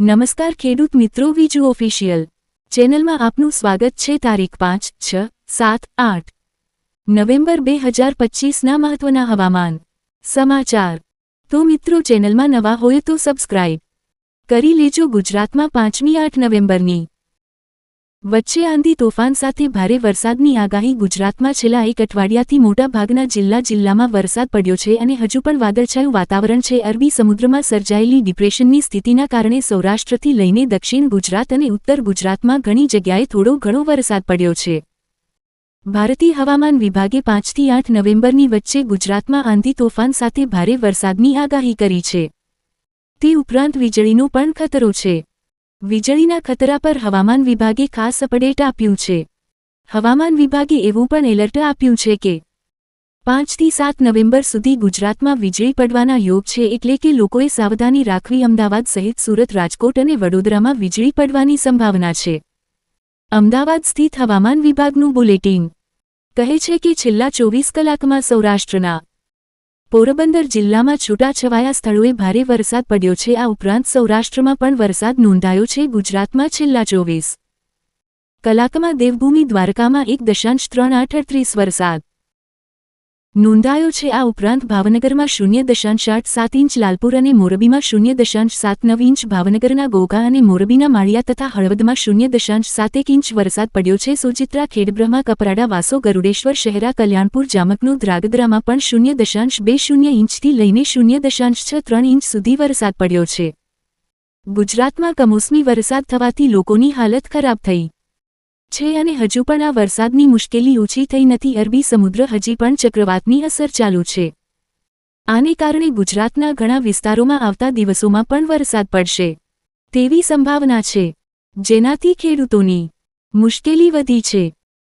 નમસ્કાર ખેડૂત મિત્રો વીજુ ઓફિશિયલ ચેનલમાં આપનું સ્વાગત છે તારીખ પાંચ, છ, સાત, આઠ નવેમ્બર બે હજાર પચીસના મહત્વના હવામાન સમાચાર. તો મિત્રો ચેનલમાં નવા હોય તો સબસ્ક્રાઇબ કરી લેજો. ગુજરાતમાં પાંચમી આઠ નવેમ્બરની વચ્ચે આંધી તોફાન સાથે ભારે વરસાદની આગાહી ગુજરાતમાં છેલ્લા એક અઠવાડિયાથી મોટાભાગના જિલ્લા જિલ્લામાં વરસાદ પડ્યો છે અને હજુ પણ વાદળછાયું વાતાવરણ છે. અરબી સમુદ્રમાં સર્જાયેલી ડિપ્રેશનની સ્થિતિના કારણે સૌરાષ્ટ્રથી લઈને દક્ષિણ ગુજરાત અને ઉત્તર ગુજરાતમાં ઘણી જગ્યાએ થોડો ઘણો વરસાદ પડ્યો છે. ભારતીય હવામાન વિભાગે પાંચથી આઠ નવેમ્બરની વચ્ચે ગુજરાતમાં આંધી તોફાન સાથે ભારે વરસાદની આગાહી કરી છે. તે ઉપરાંત વીજળીનો પણ ખતરો છે. વીજળીના ખતરા પર હવામાન વિભાગે ખાસ અપડેટ આપ્યું છે. હવામાન વિભાગે એવું પણ એલર્ટ આપ્યું છે કે પાંચથી સાત નવેમ્બર સુધી ગુજરાતમાં વીજળી પડવાના યોગ છે એટલે કે લોકોએ સાવધાની રાખવી અમદાવાદ સહિત સુરત, રાજકોટ અને વડોદરામાં વીજળી પડવાની સંભાવના છે. અમદાવાદ સ્થિત હવામાન વિભાગનું બુલેટિન કહે છે કે છેલ્લા ચોવીસ કલાકમાં સૌરાષ્ટ્રના પોરબંદર જિલ્લામાં છૂટાછવાયા સ્થળોએ ભારે વરસાદ પડ્યો છે. આ ઉપરાંત સૌરાષ્ટ્રમાં પણ વરસાદ નોંધાયો છે. ગુજરાતમાં છેલ્લા ચોવીસ કલાકમાં દેવભૂમિ દ્વારકામાં એક દશાંશ ત્રણ આઠ અડત્રીસ વરસાદ નોંધાયો છે આ ઉપરાંત ભાવનગરમાં શૂન્ય દશાંશ આઠ સાત ઇંચ લાલપુર અને મોરબીમાં શૂન્ય દશાંશ સાત નવ ઇંચ ભાવનગરના ગોગા અને મોરબીના માળિયા તથા હળવદમાં શૂન્ય દશાંશ સાત એક ઇંચ વરસાદ પડ્યો છે. સુચિત્રા ખેડબ્રહ્મા કપરાડા વાસો ગરુડેશ્વર શહેરા કલ્યાણપુર જામકનું દ્રાગદ્રામાં પણ શૂન્ય દશાંશ બે શૂન્ય ઇંચથી લઈને શૂન્ય દશાંશ છ ત્રણ ઇંચ સુધી વરસાદ પડ્યો છે. ગુજરાતમાં કમોસમી વરસાદ થવાથી લોકોની હાલત ખરાબ થઈ. છે અને હજુ પણ આ વરસાદની મુશ્કેલી ઓછી થઈ નથી. અરબી સમુદ્ર હજી પણ ચક્રવાતની અસર ચાલુ છે. આને કારણે ગુજરાતના ઘણા વિસ્તારોમાં આવતા દિવસોમાં પણ વરસાદ પડશે. તેવી સંભાવના છે. જેનાથી ખેડૂતોની મુશ્કેલી વધી છે.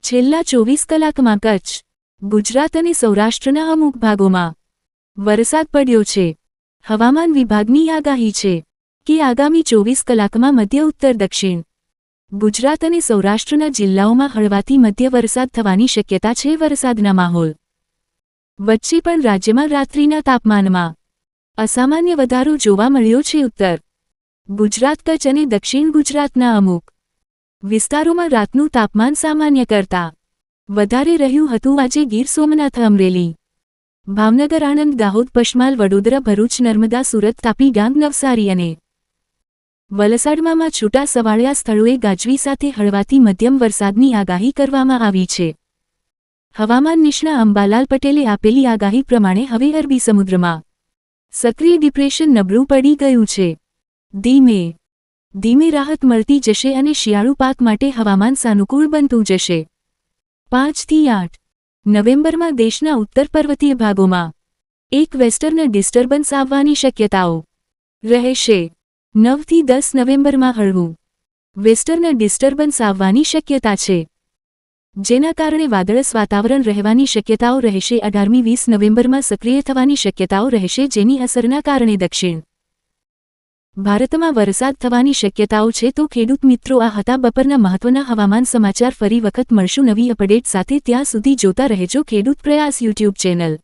છેલ્લા ચોવીસ કલાકમાં કચ્છ, ગુજરાત અને સૌરાષ્ટ્રના અમુક ભાગોમાં વરસાદ પડ્યો છે. હવામાન વિભાગની આગાહી છે કે આગામી ચોવીસ કલાકમાં મધ્ય, ઉત્તર, દક્ષિણ ગુજરાત અને સૌરાષ્ટ્રના જિલ્લાઓમાં હળવાથી મધ્ય વરસાદ થવાની શક્યતા છે વરસાદના માહોલ. વચ્ચે પણ રાજ્યમાં રાત્રિના તાપમાનમાં અસામાન્ય વધારો જોવા મળ્યો છે ઉત્તર ગુજરાત, કચ્છ અને દક્ષિણ ગુજરાતના અમુક વિસ્તારોમાં રાતનું તાપમાન સામાન્ય કરતાં વધારે રહ્યું હતું. આજે ગીર સોમનાથ, અમરેલી, ભાવનગર, આણંદ, દાહોદ પશમાલ વડોદરા, ભરૂચ, નર્મદા, સુરત, તાપી, ગામ, નવસારી અને વલસાડમાં છૂટા સવાળ્યા સ્થળોએ ગાજવી સાથે હળવાથી મધ્યમ વરસાદની આગાહી કરવામાં આવી છે. હવામાન નિષ્ણા અંબાલાલ પટેલે આપેલી આગાહી પ્રમાણે હવે અરબી સમુદ્રમાં સક્રિય ડિપ્રેશન નબળું પડી ગયું છે. ધીમે ધીમે રાહત મળતી જશે અને શિયાળુ પાક માટે હવામાન સાનુકૂળ બનતું જશે. પાંચથી આઠ નવેમ્બરમાં દેશના ઉત્તર પર્વતીય ભાગોમાં એક વેસ્ટર્ન ડિસ્ટર્બન્સ આવવાની શક્યતાઓ રહેશે. નવથી દસ નવેમ્બરમાં હળવું. વેસ્ટર્ન ડિસ્ટર્બન્સ આવવાની શક્યતા છે. જેના કારણે વાદળસ વાતાવરણ રહેવાની શક્યતાઓ રહેશે. અઢારમી વીસ નવેમ્બરમાં સક્રિય થવાની શક્યતાઓ રહેશે, જેની અસરના કારણે દક્ષિણ ભારતમાં વરસાદ થવાની શક્યતાઓ છે. તો ખેડૂત મિત્રો, આ હતા બપરના મહત્વના હવામાન સમાચાર. ફરી વખત મળશું નવી અપડેટ સાથે. ત્યાં સુધી જોતા રહેજો ખેડૂત પ્રયાસ યુટ્યુબ ચેનલ.